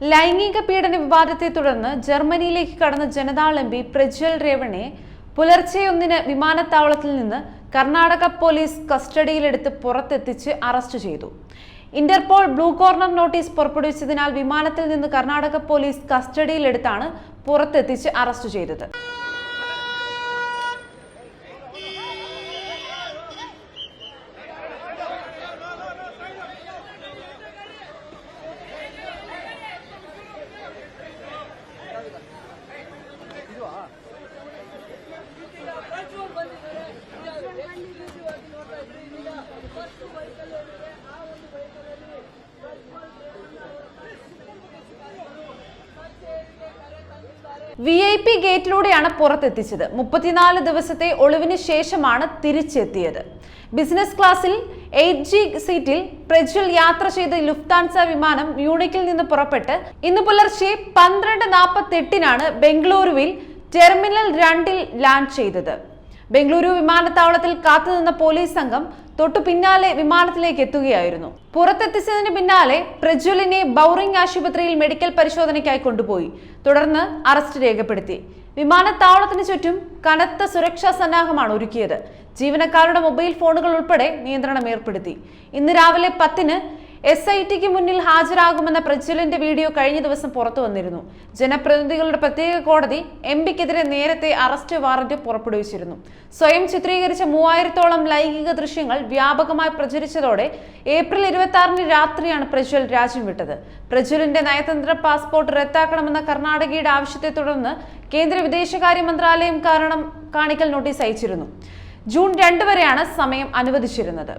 ലൈംഗിക പീഡന വിവാദത്തെ തുടർന്ന് ജർമ്മനിയിലേക്ക് കടന്ന ജനതാൾ എം പി പ്രജ്വൽ രേവണെ പുലർച്ചെ ഒന്നിന് വിമാനത്താവളത്തിൽ നിന്ന് കർണാടക പോലീസ് കസ്റ്റഡിയിലെടുത്ത് പുറത്തെത്തിച്ച് അറസ്റ്റ് ചെയ്തു. ഇന്റർപോൾ ബ്ലൂ കോർണർ നോട്ടീസ് പുറപ്പെടുവിച്ചതിനാൽ വിമാനത്തിൽ നിന്ന് കർണാടക പോലീസ് കസ്റ്റഡിയിലെടുത്താണ് പുറത്തെത്തിച്ച് അറസ്റ്റ് ചെയ്തത്. വി ഐ പി ഗേറ്റിലൂടെയാണ് പുറത്തെത്തിച്ചത്. മുപ്പത്തിനാല് ദിവസത്തെ ഒളിവിന് ശേഷമാണ് തിരിച്ചെത്തിയത്. ബിസിനസ് ക്ലാസ്സിൽ എയ്റ്റ് ജി സീറ്റിൽ പ്രജ്വൽ യാത്ര ചെയ്ത ലുഫ്താൻസ വിമാനം മ്യൂണിക്കിൽ നിന്ന് പുറപ്പെട്ട് ഇന്ന് പുലർച്ചെ പന്ത്രണ്ട് നാൽപ്പത്തി എട്ടിനാണ് ബംഗളൂരുവിൽ ടെർമിനൽ രണ്ടിൽ ലാൻഡ് ചെയ്തത്. ബംഗളൂരു വിമാനത്താവളത്തിൽ കാത്തുനിന്ന പോലീസ് സംഘം തൊട്ടു പിന്നാലെ വിമാനത്തിലേക്ക് എത്തുകയായിരുന്നു. പുറത്തെത്തിച്ചതിന് പിന്നാലെ പ്രജ്വലിനെ ബൗറിംഗ് ആശുപത്രിയിൽ മെഡിക്കൽ പരിശോധനയ്ക്കായി കൊണ്ടുപോയി. തുടർന്ന് അറസ്റ്റ് രേഖപ്പെടുത്തി. വിമാനത്താവളത്തിന് ചുറ്റും കനത്ത സുരക്ഷാ സന്നാഹമാണ് ഒരുക്കിയത്. ജീവനക്കാരുടെ മൊബൈൽ ഫോണുകൾ ഉൾപ്പെടെ നിയന്ത്രണം ഏർപ്പെടുത്തി. ഇന്ന് രാവിലെ പത്തിന് എസ് ഐ ടിക്ക് മുന്നിൽ ഹാജരാകുമെന്ന പ്രജ്വലിന്റെ വീഡിയോ കഴിഞ്ഞ ദിവസം പുറത്തു വന്നിരുന്നു. ജനപ്രതിനിധികളുടെ പ്രത്യേക കോടതി എം പിക്കെതിരെ നേരത്തെ അറസ്റ്റ് വാറന്റ് പുറപ്പെടുവിച്ചിരുന്നു. സ്വയം ചിത്രീകരിച്ച മൂവായിരത്തോളം ലൈംഗിക ദൃശ്യങ്ങൾ വ്യാപകമായി പ്രചരിച്ചതോടെ ഏപ്രിൽ ഇരുപത്തി ആറിന് രാത്രിയാണ് പ്രജ്വൽ രാജ്യം വിട്ടത്. പ്രജ്വലിന്റെ നയതന്ത്ര പാസ്പോർട്ട് റദ്ദാക്കണമെന്ന കർണാടകയുടെ ആവശ്യത്തെ തുടർന്ന് കേന്ദ്ര വിദേശകാര്യ മന്ത്രാലയം കാരണം കാണിക്കൽ നോട്ടീസ് അയച്ചിരുന്നു. ജൂൺ രണ്ട് വരെയാണ് സമയം അനുവദിച്ചിരുന്നത്.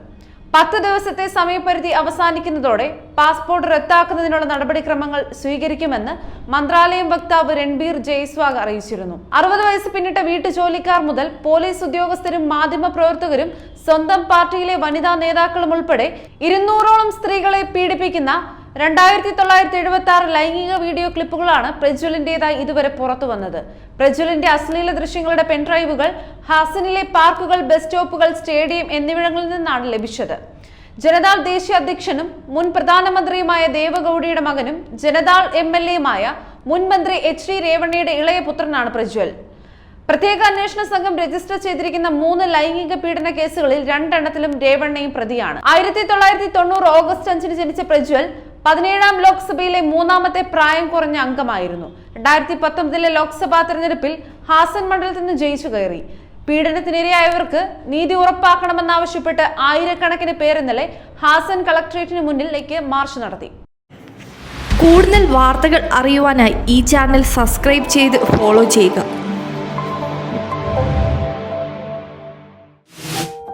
പത്ത് ദിവസത്തെ സമയപരിധി അവസാനിക്കുന്നതോടെ പാസ്പോർട്ട് റദ്ദാക്കുന്നതിനുള്ള നടപടിക്രമങ്ങൾ സ്വീകരിക്കുമെന്ന് മന്ത്രാലയം വക്താവ് രൺബീർ ജയ്സ്വാഗ് അറിയിച്ചിരുന്നു. അറുപത് വയസ്സ് പിന്നിട്ട വീട്ടുജോലിക്കാർ മുതൽ പോലീസ് ഉദ്യോഗസ്ഥരും മാധ്യമ പ്രവർത്തകരും സ്വന്തം പാർട്ടിയിലെ വനിതാ നേതാക്കളും ഉൾപ്പെടെ ഇരുന്നൂറോളം സ്ത്രീകളെ പീഡിപ്പിക്കുന്ന രണ്ടായിരത്തി തൊള്ളായിരത്തി എഴുപത്തി ആറ് ലൈംഗിക വീഡിയോ ക്ലിപ്പുകളാണ് പ്രജ്വലിന്റേതായി ഇതുവരെ പുറത്തു വന്നത്. പ്രജ്വലിന്റെ അശ്ലീല ദൃശ്യങ്ങളുടെ പെൻഡ്രൈവുകൾ ഹാസനിലെ പാർക്കുകൾ ബസ് സ്റ്റോപ്പുകൾ സ്റ്റേഡിയം എന്നിവിടങ്ങളിൽ നിന്നാണ് ലഭിച്ചത്. ജനതാൾ ദേശീയ അധ്യക്ഷനും മുൻ പ്രധാനമന്ത്രിയുമായ ദേവഗൌഡയുടെ മകനും ജനതാൾ എം എൽ എയുമായ മുൻ മന്ത്രി എച്ച് ഡി രേവണ്ണയുടെ ഇളയ പുത്രനാണ് പ്രജ്വൽ. പ്രത്യേക അന്വേഷണ സംഘം രജിസ്റ്റർ ചെയ്തിരിക്കുന്ന മൂന്ന് ലൈംഗിക പീഡന കേസുകളിൽ രണ്ടെണ്ണത്തിലും രേവണ്ണയും പ്രതിയാണ്. ആയിരത്തി തൊള്ളായിരത്തി തൊണ്ണൂറ് ഓഗസ്റ്റ് അഞ്ചിന് ജനിച്ച പ്രജ്വൽ പതിനേഴാം ലോക്സഭയിലെ മൂന്നാമത്തെ പ്രായം കുറഞ്ഞ അംഗമായിരുന്നു. രണ്ടായിരത്തി പത്തൊമ്പതിലെ ലോക്സഭാ തെരഞ്ഞെടുപ്പിൽ ഹാസൻ മണ്ഡലത്തിൽ നിന്ന് ജയിച്ചു കയറി. പീഡനത്തിനിരയായവർക്ക് നീതി ഉറപ്പാക്കണമെന്നാവശ്യപ്പെട്ട് ആയിരക്കണക്കിന് പേർ ഇന്നലെ ഹാസൻ കളക്ട്രേറ്റിന് മുന്നിലേക്ക് മാർച്ച് നടത്തി. കൂടുതൽ വാർത്തകൾ അറിയുവാനായി ഈ ചാനൽ സബ്സ്ക്രൈബ് ചെയ്ത് ഫോളോ ചെയ്യുക.